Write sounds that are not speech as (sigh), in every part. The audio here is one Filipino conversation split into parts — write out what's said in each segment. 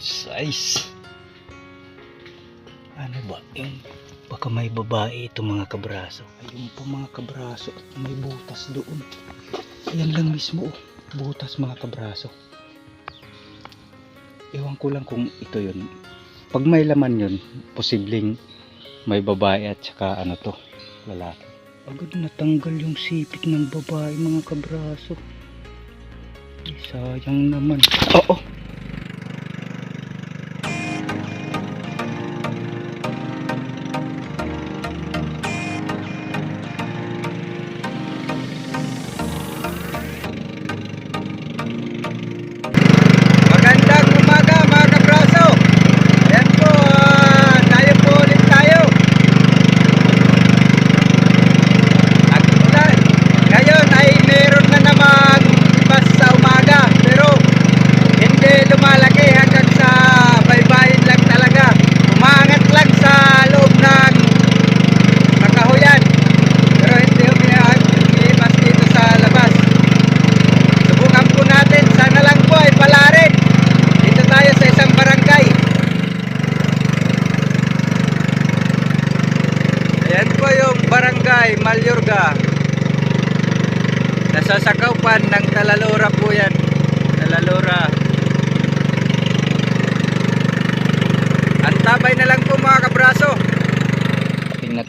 Size. Ano ba? Yung baka may babae ito mga kabraso. Ayun po mga kabraso. At may butas doon. Ayan lang mismo. oh. Butas mga kabraso. Ewan ko lang kung ito yun. Pag may laman yun, posibleng may babae at saka ano to, lalaki. Agad natanggal yung sipit ng babae mga kabraso. Ay, sayang naman. Oo. Magandang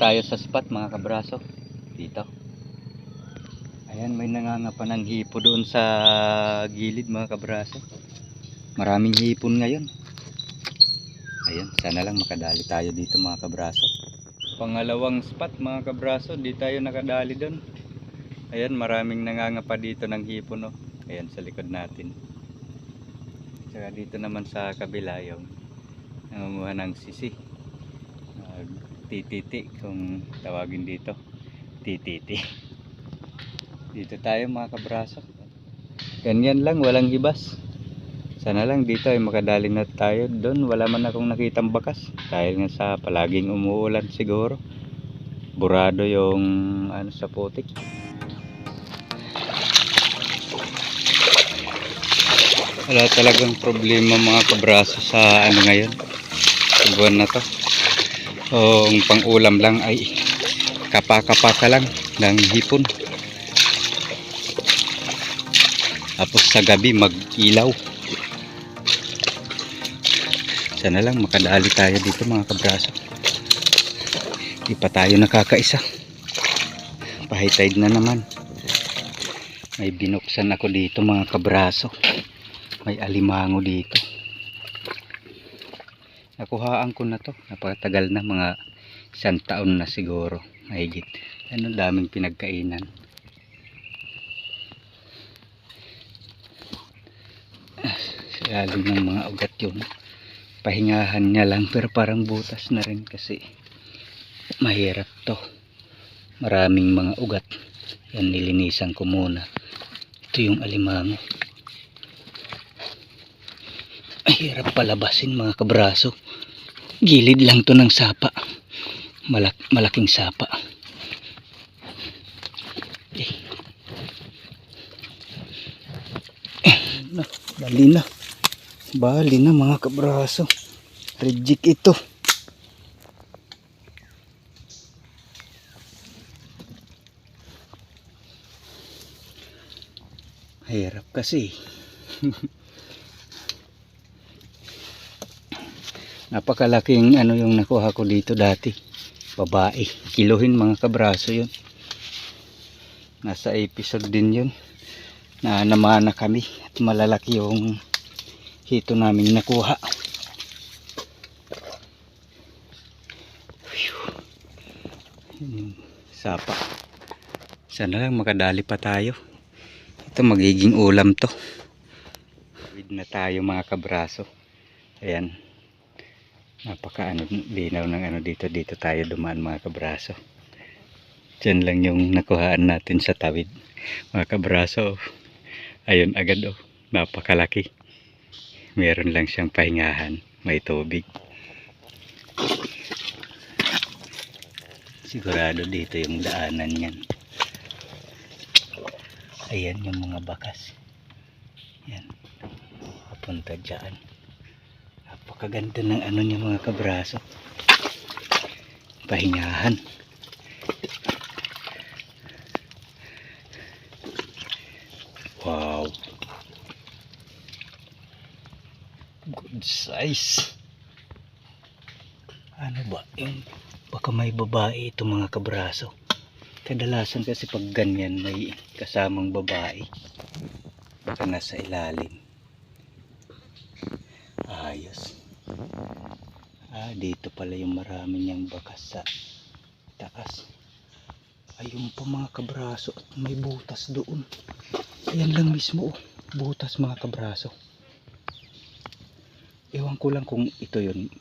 tayo sa spot mga kabraso. Dito. Ayan, may nangangapa ng hipo doon sa gilid mga kabraso. Maraming hipon ngayon. Ayan, sana lang makadali tayo dito mga kabraso. Pangalawang spot mga kabraso, di tayo nakadali doon. Ayan, maraming nangangapa dito ng hipon no. Ayan, sa likod natin. Tsaka dito naman sa kabila yung nangunguha ng sisi. Tititi kung tawagin dito. Tititi. Dito tayo mga kabraso. Ganyan lang, walang hibas. Sana lang dito ay makadali na tayo. Doon wala man akong nakitang bakas. Dahil nga sa palaging umuulan siguro. Burado yung ano sa putik. Wala talagang problema mga kabraso sa ano ngayon. Buwan na to. O ang pang-ulam lang ay kapaka-paka lang ng hipon. Tapos sa gabi mag-ilaw. Sana lang makadali tayo dito mga kabraso. Di pa tayo nakakaisa. Tide na naman. May binuksan ako dito mga kabraso. May alimango dito. Nakuhaan ko na to. Napakatagal na mga isang taon na siguro. Mahigit. Ano daming pinagkainan. Lalim ng mga ugat yun. Pahingahan niya lang pero parang butas na rin kasi mahirap to. Maraming mga ugat. Yan nilinisan ko muna. Ito yung alimango. Mahirap palabasin mga kabraso. Gilid lang to ng sapa. Malak malaking sapa. Eh. Eh, na, bali na. Bali na mga kabraso. Reject ito. Hirap kasi. (laughs) Napakalaking ano yung nakuha ko dito dati. Babae. Kiluhin mga kabraso yun. Nasa episode din yun. Na namana kami. At malalaki yung hito namin nakuha. Sapa. Sana lang makadali pa tayo. Ito magiging ulam to. Tawid na tayo mga kabraso. Ayan. Napaka ano, linaw ng ano dito. Dito tayo dumaan mga kabraso. Diyan lang yung nakuhaan natin sa tawid. Mga kabraso. Ayun agad oh. Napakalaki. Meron lang siyang pahingahan. May tubig. Sigurado dito yung daanan yan. Ayan yung mga bakas. Yan. Papunta dyan. Napakaganda ng ano niya mga kabraso. Pahingahan. Wow. Good size. Ano ba? Yung baka may babae ito mga kabraso. Kadalasan kasi pag ganyan may kasamang babae. Baka nasa ilalim. Ayos. Ah, dito pala yung marami niyang bakas sa taas. Ayun pa mga kabraso at may butas doon. Ayan lang mismo oh. Butas mga kabraso. Ewan ko lang kung ito yun.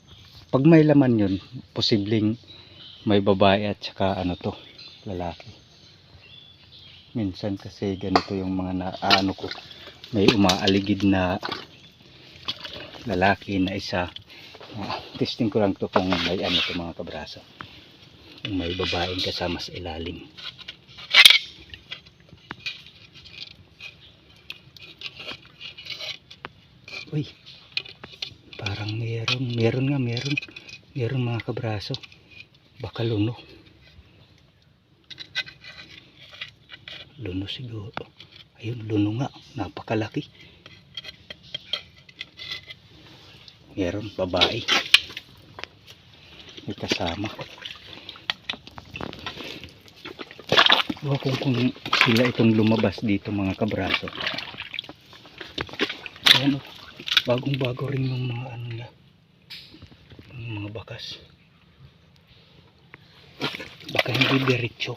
Pag may laman yun, posibleng may babae at saka ano to, lalaki. Minsan kasi ganito yung mga na, ano ko, may umaaligid na lalaki na isa. Ah, testing ko lang to kung may ano to mga kabraso. Kung may babaeng kasama sa ilalim. Uy, parang meron, meron nga, meron. Meron mga kabraso. Baka luno. Luno siguro. Ayun, luno nga. Napakalaki. Meron, babae. May kasama. Ewan kung kung sila itong lumabas dito mga kabraso. Ayan o. Bagong bago rin yung mga ano niya. Yung mga bakas. Baka hindi diretso.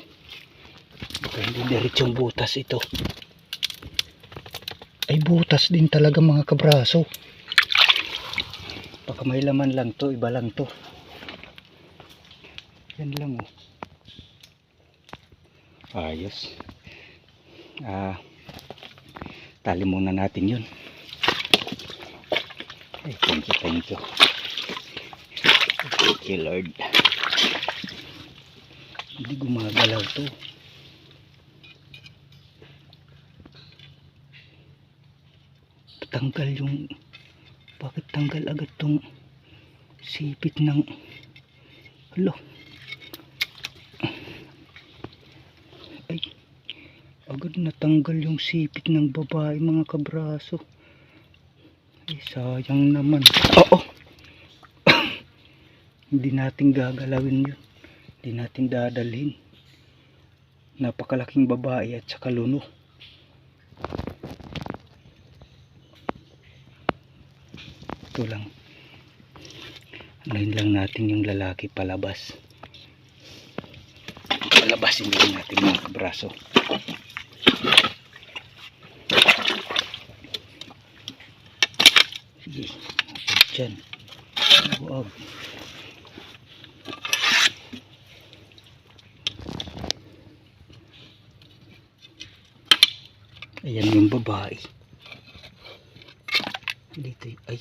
Baka hindi diretsong butas ito. Ay butas din talaga mga kabraso. May laman lang to, iba lang to. Yan lang oh. Ayos. Ah, tali muna natin yun. Ay, thank you, thank you. Thank you, Lord. Hindi gumagalaw to. Tanggal yung... Bakit agad tong sipit ng... Alo. Ay. Agad natanggal yung sipit ng babae mga kabraso. Ay, sayang naman. Oo. (coughs) Hindi natin gagalawin yun. Hindi natin dadalhin. Napakalaking babae at saka luno. Ito lang. Anuhin lang natin yung lalaki palabas. Palabasin din natin mga kabraso. Sige. Diyan. Wow. Ayan yung babae. Dito ay.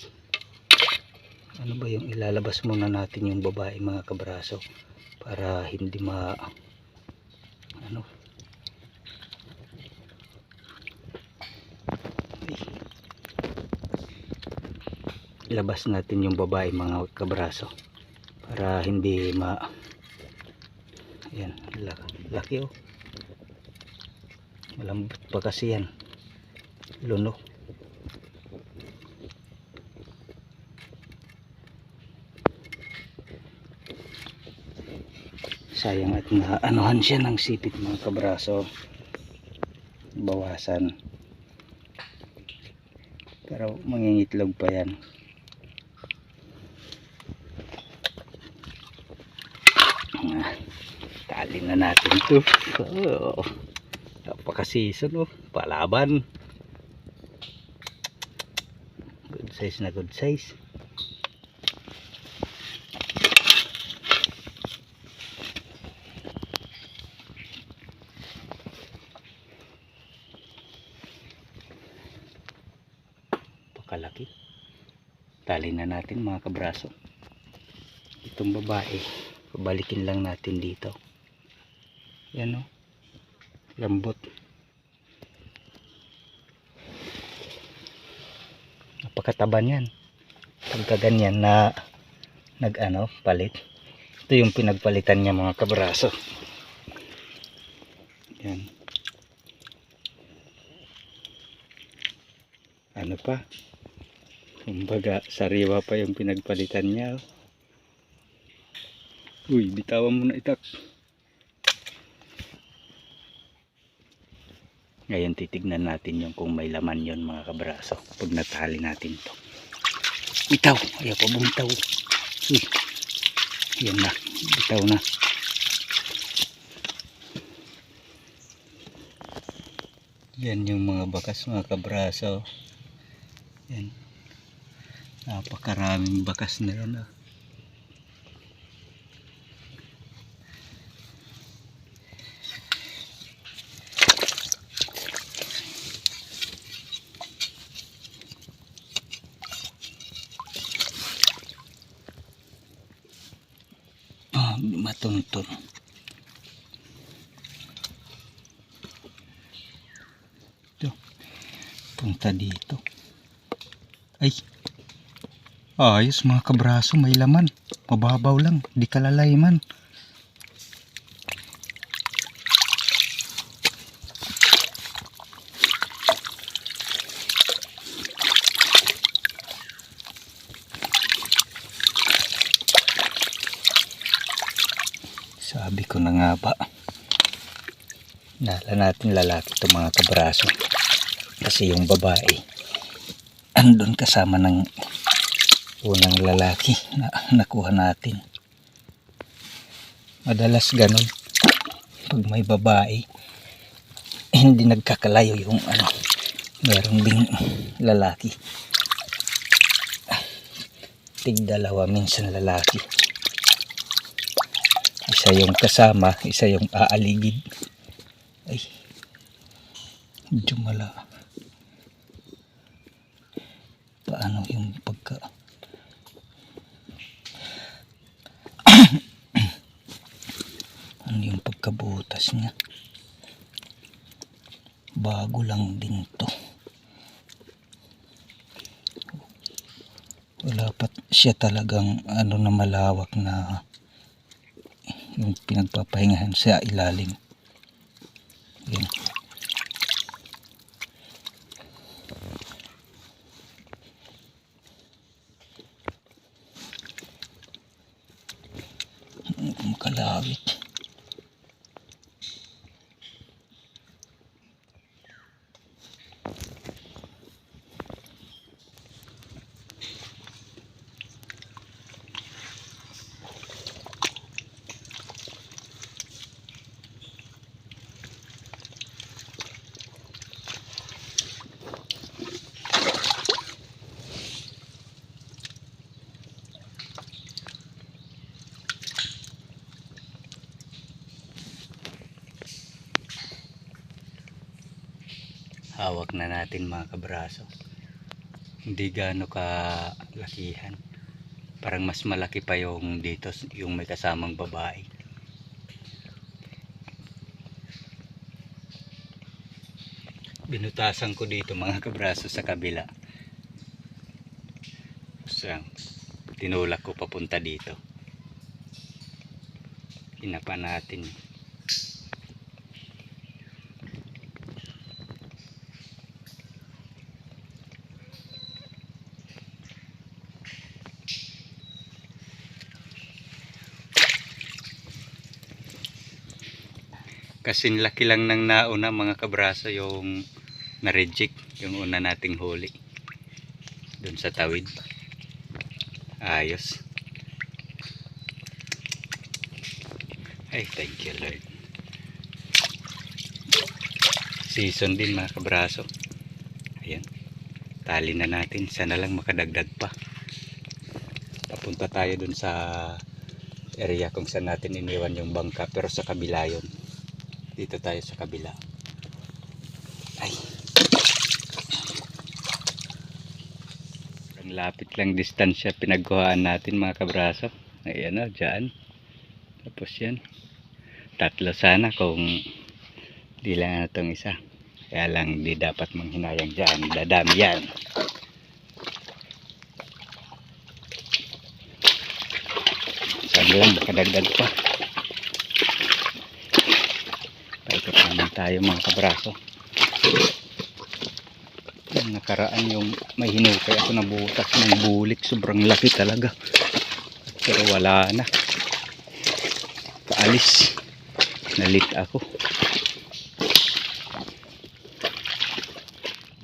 Ano ba yung ilalabas muna natin yung babae mga kabraso para hindi ma ano? Ilabas natin yung babae mga kabraso para hindi ma ayan laki, oh. Malambot pa kasi yan sayang at na anuhan siya ng sipit mga kabraso. Bawasan. Pero mangingitlog pa yan. Ah, tali na natin to. Oh, napakasison oh. Palaban. Good size na good size pakalaki tali na natin mga kabraso. Itong babae pabalikin lang natin dito. Yan o lambot. Napakataba niyan pagka ganyan na nag ano palit. Ito yung pinagpalitan niya mga kabraso. Yan. Ano pa kumbaga sariwa pa yung pinagpalitan niya. Uy bitawan mo na itak. Ngayon titignan natin yung kung may laman yon mga kabraso pag natali natin to. Bitaw ayaw pa bumitaw. Uy yan na. Bitaw na. Yan yung mga bakas mga kabraso. Yan napakaraming bakas na yan ah. Ah, matuntun. Ito. Punta dito. Ay. Ayos mga kabraso, may laman. Mababaw lang, di kalalay man. Sabi ko na nga ba. Nala natin lalaki to mga kabraso. Kasi yung babae, andun kasama ng unang lalaki na (laughs) nakuha natin. Madalas ganun. Pag may babae, hindi nagkakalayo yung ano, meron ding lalaki. Tig dalawa minsan lalaki. Isa yung kasama, isa yung aaligid. Ay, medyo mala. Paano pagka... ano yung pagkabutas niya? Bago lang din to. Wala pa siya talagang ano na malawak na yung pinagpapahingahan sa ilalim. Yan. Hawak na natin mga kabraso. Hindi gaano ka lakihan parang mas malaki pa yung dito yung may kasamang babae. Binutasan ko dito mga kabraso sa kabila. So, tinulak ko papunta dito. Hinapa natin Kasing laki lang ng nauna mga kabraso yung na-reject yung una nating huli. Doon sa tawid. Ayos. Ay, thank you Lord. Season din mga kabraso. Ayan. Tali na natin. Sana lang makadagdag pa. Papunta tayo dun sa area kung saan natin iniwan yung bangka pero sa kabila yun dito tayo sa kabila. Ay. Ang lapit lang distansya pinagkuhaan natin mga kabraso. Ayan o dyan. Tapos yan. Tatlo sana kung di lang na itong isa. Kaya lang di dapat manghinayang dyan. Dadami yan. Sabi lang, makadagdag pa. Paikot naman tayo mga kabraso. Nakaraan yung may hinukay ako na ng bulik. Sobrang laki talaga. Pero wala na. Paalis. Nalit ako.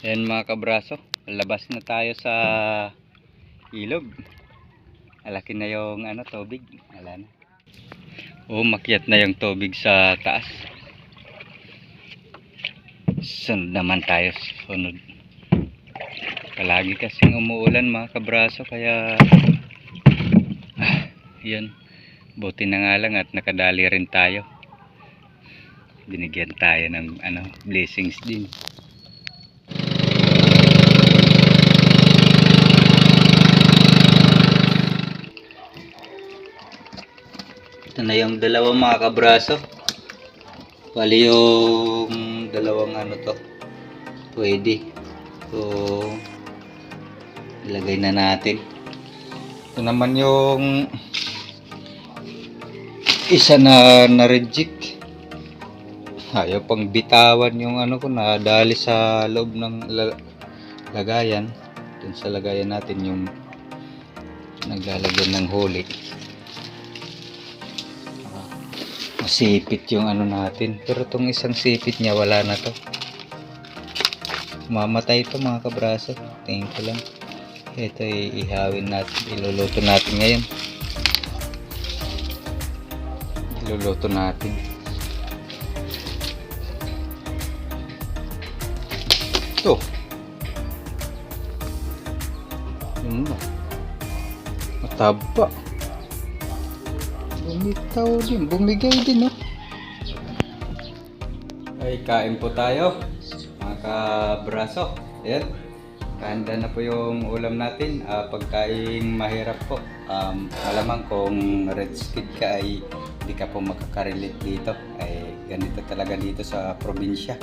Yan mga kabraso. Labas na tayo sa ilog. Alaki na yung ano, tubig. Wala na. O, makyat na yung tubig sa taas. Sunod naman tayo. Sunod. Palagi kasing umuulan mga kabraso. Kaya, ah, yun. Buti na nga lang at nakadali rin tayo. Binigyan tayo ng ano, blessings din. Ito na yung dalawang mga kabraso. Bali yung dalawang ano to. Pwede. So, ilagay na natin. Ito naman yung isa na na-reject. Ayaw pang bitawan yung ano ko na dali sa loob ng la- lagayan. Dun sa lagayan natin yung naglalagyan ng huli. Masipit yung ano natin. Pero tong isang sipit niya wala na to. Mamatay ito mga kabraso. Tingin ko lang. Ito ihawin natin. Iluluto natin ngayon. Iluluto natin. Ito. Yun na. Mataba Bumitaw din, bumigay din, no? Ay, kain po tayo, mga kabraso. Ayan, kahanda na po yung ulam natin. Ah, pagkain mahirap po. Um, malamang kung red skid ka ay hindi ka po makaka-relate dito. Ay, ganito talaga dito sa probinsya.